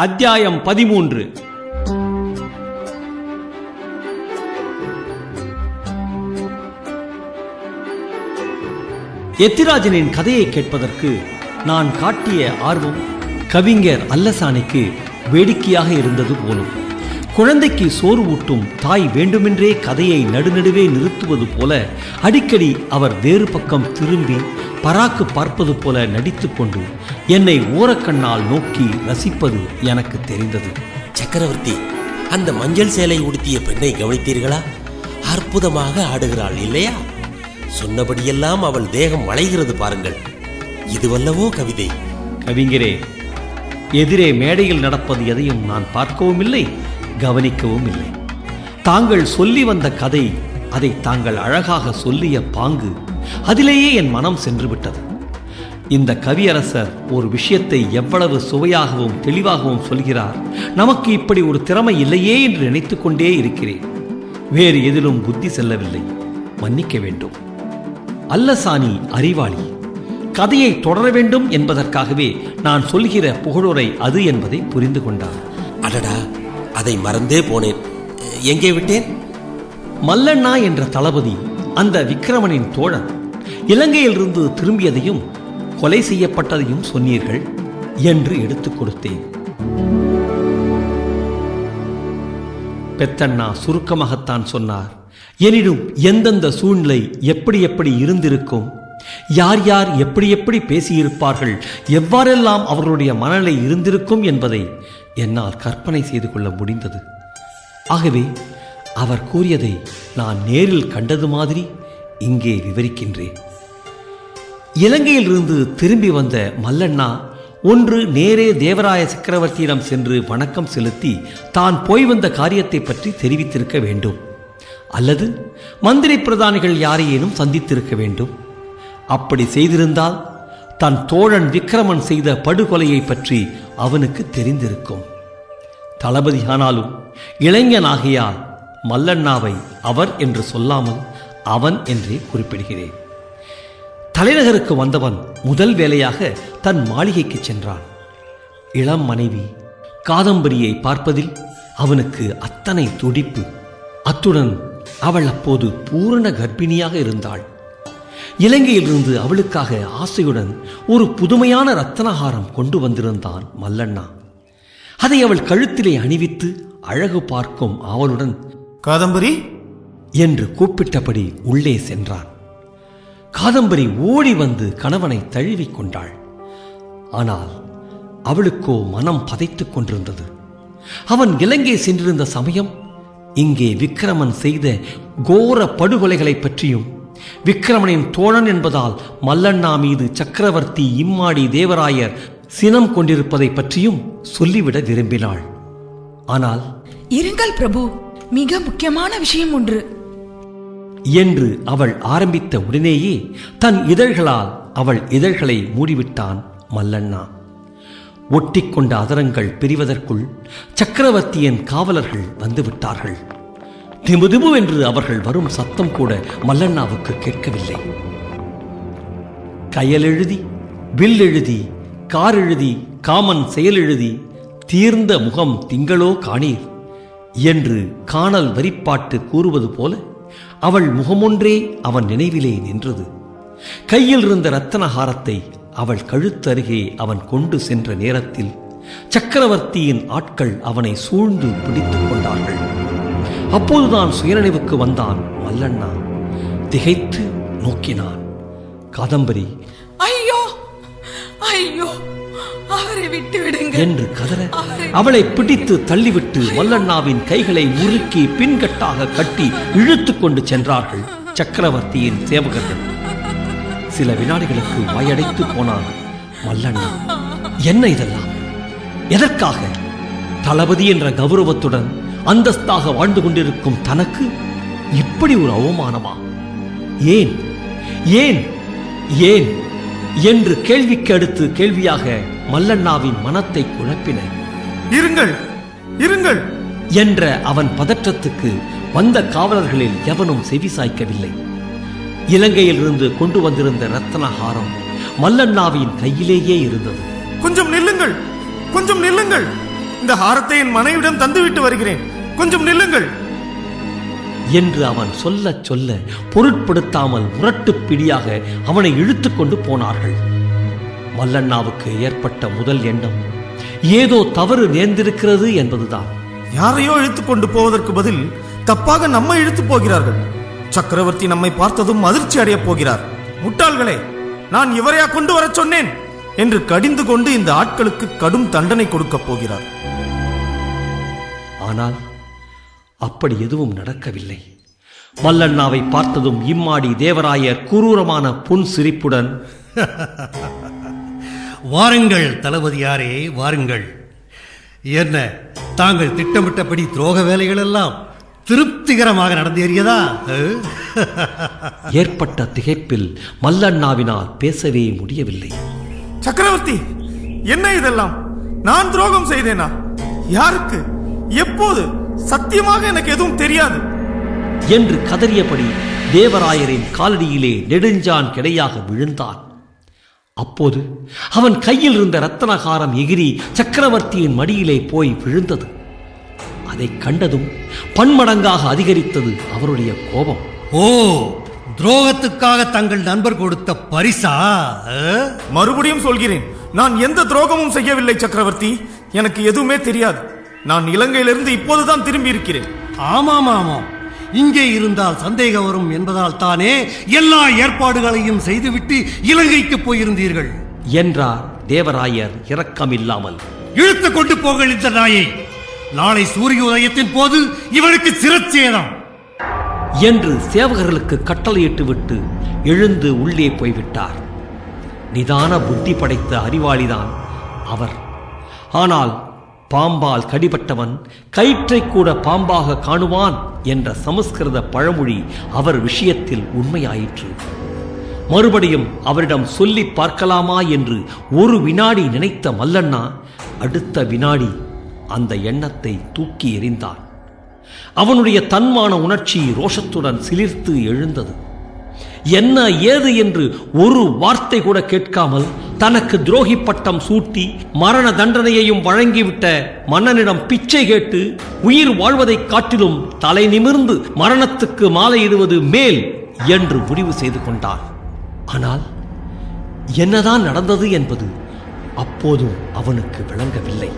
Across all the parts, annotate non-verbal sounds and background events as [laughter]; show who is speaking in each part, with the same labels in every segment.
Speaker 1: அத்தியாயம் பதிமூன்று. எத்திராஜனின் கதையை கேட்பதற்கு நான் காட்டிய ஆர்வம் கவிஞர் அல்லசாணிக்கு வேடிக்கையாக இருந்தது போலும். குழந்தைக்கு சோறு ஊட்டும் தாய் வேண்டுமென்றே கதையை நடுநடுவே நிறுத்துவது போல அடிக்கடி அவர் வேறு பக்கம் திரும்பி பராக்கு பார்ப்பது போல நடித்துக்கொண்டு என்னை ஓரக்கண்ணால் நோக்கி ரசிப்பது எனக்கு தெரிந்தது.
Speaker 2: சக்கரவர்த்தி அந்த மஞ்சள் சேலை உடுத்திய பெண்ணை கவனித்தீர்களா? அற்புதமாக ஆடுகிறாள் இல்லையா? சொன்னபடியெல்லாம் அவள் தேகம் வளைகிறது பாருங்கள். இதுவல்லவோ கவிதை.
Speaker 1: கவிஞரே எதிரே மேடையில் நடப்பது எதையும் நான் பார்க்கவும் இல்லை. கவனிக்கவும் இல்லை தாங்கள் சொல்லி வந்த கதை அதை தாங்கள் அழகாக சொல்லிய பாங்கு அதிலேயே என் மனம் சென்று விட்டது இந்த கவியரசர் ஒரு விஷயத்தை எவ்வளவு சுவையாகவும் தெளிவாகவும் சொல்கிறார். நமக்கு இப்படி ஒரு திறமை இல்லையே என்று நினைத்து கொண்டே இருக்கிறேன். வேறு எதிலும் புத்தி செல்லவில்லை. மன்னிக்க வேண்டும். அல்லசாணி அறிவாளி கதையை தொடர வேண்டும் என்பதற்காகவே நான் சொல்கிற புகழுரை அது என்பதை புரிந்து கொண்டார்.
Speaker 2: அடடா! அதை மறந்தே போனேன். எங்கே விட்டேன்?
Speaker 1: மல்லண்ணா என்ற தளபதி அந்த விக்கிரமனின் தோழன் இலங்கையிலிருந்து திரும்பியதையும் கொலை செய்யப்பட்டதையும் சொன்னீர்கள் என்று எடுத்துக் கொடுத்தேன். பெத்தண்ணா சுருக்கமாகத்தான் சொன்னார். எனினும் எந்தெந்த சூழ்நிலை எப்படி எப்படி இருந்திருக்கும் யார் யார் எப்படி எப்படி பேசியிருப்பார்கள் எவ்வாறெல்லாம் அவர்களுடைய மனநிலை இருந்திருக்கும் என்பதை என்னால் கற்பனை செய்து கொள்ள முடிந்தது. ஆகவே அவர் கூறியதை நான் நேரில் கண்டது மாதிரி இங்கே விவரிக்கின்றேன். இலங்கையிலிருந்து திரும்பி வந்த மல்லண்ணா ஒன்று நேரே தேவராய சக்கரவர்த்தியிடம் சென்று வணக்கம் செலுத்தி தான் போய் வந்த காரியத்தை பற்றி தெரிவித்திருக்க வேண்டும். அல்லது மந்திரி பிரதானிகள் யாரையேனும் சந்தித்திருக்க வேண்டும். அப்படி செய்திருந்தால் தன் தோழன் விக்கிரமன் செய்த படுகொலையை பற்றி அவனுக்கு தெரிந்திருக்கும். தளபதியானாலும் இளைஞனாகையால் மல்லண்ணாவை அவர் என்று சொல்லாமல் அவன் என்றே குறிப்பிடுகிறேன். தலைநகருக்கு வந்தவன் முதல் வேலையாக தன் மாளிகைக்கு சென்றான். இளம் மனைவி காதம்பரியை பார்ப்பதில் அவனுக்கு அத்தனை துடிப்பு. அத்துடன் அவள் அப்போது பூரண கர்ப்பிணியாக இருந்தாள். இலங்கையிலிருந்து அவளுக்காக ஆசையுடன் ஒரு புதுமையான ரத்தனஹாரம் கொண்டு வந்திருந்தான் மல்லண்ணா. அதை அவள் கழுத்திலே அணிவித்து அழகு பார்க்கும் ஆவலுடன்
Speaker 3: காதம்பரி?
Speaker 1: என்று கூப்பிட்டபடி உள்ளே சென்றான். காதம்பரி ஓடி வந்து கணவனை தழுவிக் கொண்டாள். ஆனால் அவளுக்கோ மனம் பதைத்துக் கொண்டிருந்தது. அவன் இலங்கை சென்றிருந்த சமயம் இங்கே விக்கிரமன் செய்த கோர படுகொலைகளைப் பற்றியும் விக்கிரமனின் தோழன் என்பதால் மல்லண்ணா மீது சக்கரவர்த்தி இம்மாடி தேவராயர் சினம் கொண்டிருப்பதைப் பற்றியும் சொல்லிவிட விரும்பினாள். ஆனால்
Speaker 4: இருங்கள் பிரபு மிக முக்கியமான விஷயம் ஒன்று.
Speaker 1: என்று அவள் ஆரம்பித்த உடனேயே தன் இதழ்களால் அவள் இதழ்களை மூடிவிட்டான் மல்லண்ணா. ஒட்டிக்கொண்ட அதரங்கள் பிரிவதற்குள் சக்கரவர்த்தியின் காவலர்கள் வந்துவிட்டார்கள் திமுதிமு என்று அவர்கள் வரும் சத்தம் கூட மல்லண்ணாவுக்கு கேட்கவில்லை. கயல் எழுதி வில் எழுதி கார் எழுதி காமன் செயல் எழுதி தீர்ந்த முகம் திங்களோ காணீர் என்று காணல் வரிப்பாட்டு கூறுவது போல அவள் முகமொன்றே அவன் நினைவிலே நின்றது. கையில் இருந்த ரத்தனஹாரத்தை அவள் கழுத்தருகே அவன் கொண்டு சென்ற நேரத்தில் சக்கரவர்த்தியின் ஆட்கள் அவனை சூழ்ந்து பிடித்துக் கொண்டார்கள். அப்போதுதான் சுயநினைவுக்கு வந்தான் மல்லண்ணா. திகைத்து நோக்கினான். காதம்பரி
Speaker 4: ஐயோ ஐயோ அவரை விட்டு விடுங்க
Speaker 1: என்று கதற அவளை பிடித்து தள்ளிவிட்டு மல்லண்ணாவின் கைகளை முறுக்கி பின்கட்டாக கட்டி இழுத்துக் கொண்டு சென்றார்கள் சக்கரவர்த்தியின் சேவகர்கள். சில வினாடிகளுக்கு வாயடைத்து போனான் மல்லண்ணா. என்ன இதெல்லாம்? எதற்காக? தளபதி என்ற கௌரவத்துடன் அந்தஸ்தாக வாழ்ந்து கொண்டிருக்கும் தனக்கு இப்படி ஒரு அவமானமா? ஏன்? ஏன்? ஏன்? என்று கேள்விக்கு அடுத்து கேள்வியாக மல்லண்ணாவின் மனத்தை குழப்பின
Speaker 3: இருங்கள் இருங்கள்.
Speaker 1: என்ற அவன் பதற்றத்துக்கு வந்த காவலர்களில் எவனும் செவி சாய்க்கவில்லை. இலங்கையிலிருந்து கொண்டு வந்திருந்த ரத்தனஹாரம் மல்லண்ணாவின் கையிலேயே இருந்தது.
Speaker 3: கொஞ்சம் நில்லுங்கள் கொஞ்சம் நில்லுங்கள். இந்த ஹாரத்தை என் மனைவிடம் தந்துவிட்டு வருகிறேன். கொஞ்சம் நில்லுங்கள்.
Speaker 1: என்று அவன் சொல்லச் சொல்ல பொருட்படுத்தாமல் முரட்டுப் பிடியாக அவனை இழுத்துக்கொண்டு போனார்கள். மல்லண்ணாவுக்கு ஏற்பட்ட முதல் எண்ணம் ஏதோ தவறு நேர்ந்திருக்கிறது என்பதுதான்.
Speaker 3: யாரையோ இழுத்துக் கொண்டு போவதற்கு பதில் தப்பாக நம்மை இழுத்து போகிறார்கள். சக்கரவர்த்தி நம்மை பார்த்ததும் அதிர்ச்சி அடையப் போகிறார். முட்டாள்களே நான் இவரையா கொண்டு வரச் சொன்னேன்? என்று கடிந்து கொண்டு இந்த ஆட்களுக்கு கடும் தண்டனை கொடுக்கப் போகிறார்.
Speaker 1: ஆனால் அப்படி எதுவும் நடக்கவில்லை. மல்லண்ணாவை பார்த்ததும் இம்மாடி தேவராயர் குரூரமான புன் சிரிப்புடன் [laughs]
Speaker 5: வாருங்கள் தளபதியாரே வாருங்கள். என்ன தாங்கள் திட்டமிட்டபடி துரோக வேலைகள் எல்லாம் திருப்திகரமாக நடந்தேறியதா? [laughs]
Speaker 1: ஏற்பட்ட திகைப்பில் மல்லண்ணாவினால் பேசவே முடியவில்லை.
Speaker 3: சக்கரவர்த்தி என்ன இதெல்லாம்? நான் துரோகம் செய்தேனா? யாருக்கு? எப்போது? சத்தியமாக எனக்கு எதுவும் தெரியாது.
Speaker 1: என்று கதறியபடி தேவராயரின் காலடியிலே நெடுஞ்சான் கிடையாக விழுந்தான். அப்போது அவன் கையில் இருந்த ரத்தனகாரம் எகிரி சக்கரவர்த்தியின் மடியிலே போய் விழுந்தது. அதைக் கண்டதும் பன்மடங்காக அதிகரித்தது அவருடைய கோபம்.
Speaker 5: ஓ துரோகத்துக்காக தங்கள் நண்பர் கொடுத்த பரிசா?
Speaker 3: மறுபடியும் சொல்கிறேன் நான் எந்த துரோகமும் செய்யவில்லை சக்கரவர்த்தி. எனக்கு எதுவுமே தெரியாது. நான் இலங்கையிலிருந்து இப்போதுதான் திரும்பி இருக்கிறேன்
Speaker 5: ஆமாம் ஆமாம் இங்கே இருந்தால் சந்தேகம் வரும் என்பதால் தானே எல்லா ஏற்பாடுகளையும் செய்துவிட்டு இலங்கைக்கு போயிருந்தீர்கள்.
Speaker 1: என்றார் தேவராயர் இரக்கமில்லாமல்.
Speaker 5: இழுத்து கொண்டு போங்கள் இந்த நாயை. நாளை சூரிய உதயத்தின் போது இவனுக்கு சிரச்சேதம்.
Speaker 1: என்று சேவகர்களுக்கு கட்டளையிட்டு விட்டு எழுந்து உள்ளே போய்விட்டார். நிதான புத்தி படைத்த அறிவாளிதான் அவர். ஆனால் பாம்பால் கடிபட்டவன் கயிற்றை கூட பாம்பாக காணுவான் என்ற சமஸ்கிருத பழமொழி அவர் விஷயத்தில் உண்மையாயிற்று. மறுபடியும் அவரிடம் சொல்லி பார்க்கலாமா என்று ஒரு வினாடி நினைத்த மல்லண்ணா அடுத்த வினாடி அந்த எண்ணத்தை தூக்கி எறிந்தான். அவனுடைய தன்மான உணர்ச்சி ரோஷத்துடன் சிலிர்த்து எழுந்தது. என்ன ஏது என்று ஒரு வார்த்தை கூட கேட்காமல் தனக்கு துரோகி பட்டம் சூட்டி மரண தண்டனையையும் வழங்கிவிட்ட மன்னனிடம் பிச்சை கேட்டு உயிர் வாழ்வதைக் காட்டிலும் தலை நிமிர்ந்து மரணத்துக்கு மாலையிடுவது மேல் என்று முடிவு செய்து கொண்டான் ஆனால் என்னதான் நடந்தது என்பது அப்போதும் அவனுக்கு விளங்கவில்லை.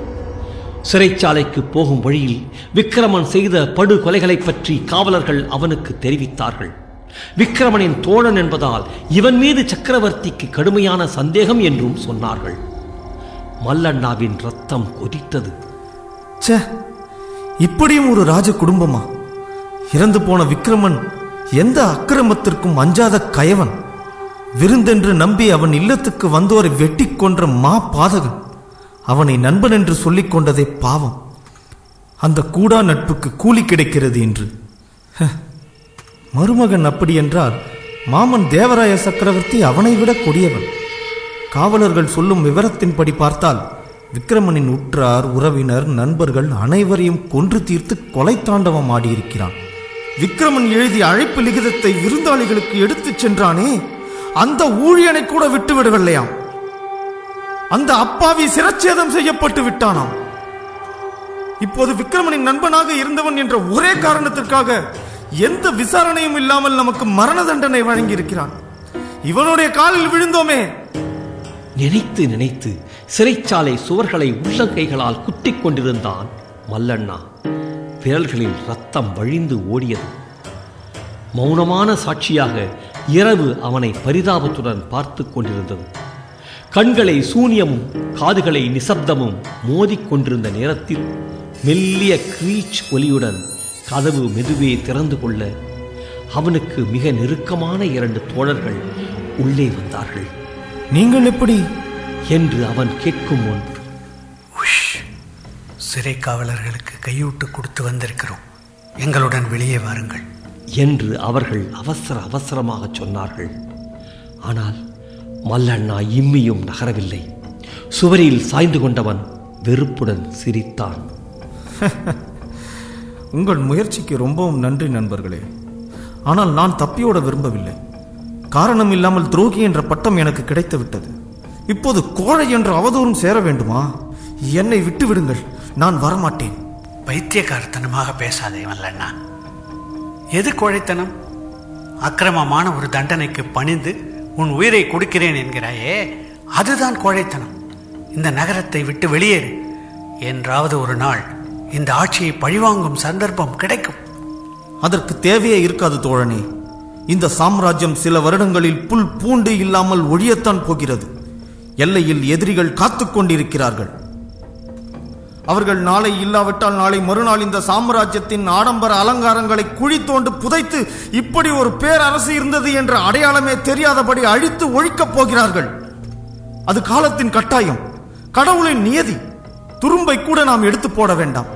Speaker 1: சிறைச்சாலைக்கு போகும் வழியில் விக்கிரமன் செய்த படுகொலைகளைப் பற்றி காவலர்கள் அவனுக்கு தெரிவித்தார்கள். விக்கிரமனின் தோழன் என்பதால் இவன் மீது சக்கரவர்த்திக்கு கடுமையான சந்தேகம் என்றும் சொன்னார்கள். மல்லண்ணாவின் ரத்தம் கொதித்தது.
Speaker 3: ச்சே இப்படியும் ஒரு ராஜ குடும்பமா? இறந்து போன விக்ரமன் எந்த அக்கிரமத்திற்கும் அஞ்சாத கயவன்? விருந்தென்று நம்பி அவன் இல்லத்துக்கு வந்தோரை வெட்டி கொன்ற மா பாதகன். அவனை நண்பன் என்று சொல்லிக் கொண்டதே பாவம். அந்த கூடா நட்புக்கு கூலி கிடைக்கிறது என்று. ஹ, மருமகன் அப்படி என்றால் மாமன் தேவராய சக்கரவர்த்தி அவனை விட கொடியவன். காவலர்கள் சொல்லும் விவரத்தின்படி பார்த்தால் விக்கிரமனின் உற்றார் உறவினர் நண்பர்கள் அனைவரையும் கொன்று தீர்த்து கொலை தாண்டவம் ஆடியிருக்கிறான். விக்கிரமன் எழுதிய அழைப்பு லிகிதத்தை விருந்தாளிகளுக்கு எடுத்துச் சென்றானே அந்த ஊழியனை கூட விட்டு விடவில்லையாம். அந்த அப்பாவி சிரச்சேதம் செய்யப்பட்டு விட்டானாம். இப்போது விக்ரமனின் நண்பனாக இருந்தவன் என்ற ஒரே காரணத்திற்காக எந்த விசாரணையும் இல்லாமல் நமக்கு மரண தண்டனை வழங்கி இருக்கிறான் இவனுடைய காலில் விழுந்தோமே.
Speaker 1: நினைத்து நினைத்து சிறைச்சாலை சுவர்களை உள்ளங்கைகளால் குத்திக் கொண்டிருந்தான் மல்லண்ணா. விரல்களில் ரத்தம் வழிந்து ஓடியது. மௌனமான சாட்சியாக இரவு அவனை பரிதாபத்துடன் பார்த்து கொண்டிருந்தது. கண்களை சூனியமும் காதுகளை நிசப்தமும் மோதிக்கொண்டிருந்த நேரத்தில் மெல்லிய க்ரீச் ஒலியுடன் கதவு மெதுவே திறந்து கொள்ள அவனுக்கு மிக நெருக்கமான இரண்டு தோழர்கள் உள்ளே வந்தார்கள்.
Speaker 3: நீங்கள் எப்படி?
Speaker 1: என்று அவன் கேட்கும் முன்
Speaker 6: சிறை காவலர்களுக்கு கையூட்டு கொடுத்து வந்திருக்கிறோம். எங்களுடன் வெளியே வாருங்கள்.
Speaker 1: என்று அவர்கள் அவசர அவசரமாக சொன்னார்கள். ஆனால் மல்லண்ணா இம்மியும் நகரவில்லை. சுவரில் சாய்ந்து கொண்டவன் வெறுப்புடன் சிரித்தான். [laughs]
Speaker 3: உங்கள் முயற்சிக்கு ரொம்பவும் நன்றி நண்பர்களே. ஆனால் நான் தப்பியோட விரும்பவில்லை. காரணம் இல்லாமல் துரோகி என்ற பட்டம் எனக்கு கிடைத்து விட்டது இப்போது கோழை என்ற அவதூறும் சேர வேண்டுமா? என்னை விட்டு விடுங்கள் நான் வரமாட்டேன்.
Speaker 6: பைத்தியக்காரத்தனமாக பேசாதே வல்லண்ணா எது கோழைத்தனம்? அக்கிரமமான ஒரு தண்டனைக்கு பணிந்து உன் உயிரை கொடுக்கிறேன் என்கிறாயே அதுதான் கோழைத்தனம். இந்த நகரத்தை விட்டு வெளியேறு. என்றாவது ஒரு நாள் இந்த ஆட்சியை பழிவாங்கும் சந்தர்ப்பம் கிடைக்கும்.
Speaker 3: அதற்கு தேவையே இருக்காது தோழனே. இந்த சாம்ராஜ்யம் சில வருடங்களில் புல் பூண்டு இல்லாமல் ஒழியத்தான் போகிறது. எல்லையில் எதிரிகள் காத்துக்கொண்டிருக்கிறார்கள் அவர்கள் நாளை இல்லாவிட்டால் நாளை மறுநாள் இந்த சாம்ராஜ்யத்தின் ஆடம்பர அலங்காரங்களை குழி தோண்டு புதைத்து இப்படி ஒரு பேரரசு இருந்தது என்ற அடையாளமே தெரியாதபடி அழித்து ஒழிக்கப் போகிறார்கள். அது காலத்தின் கட்டாயம். கடவுளின் நியதி. துரும்பை கூட நாம் எடுத்து போட வேண்டாம்.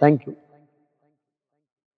Speaker 7: Thank you.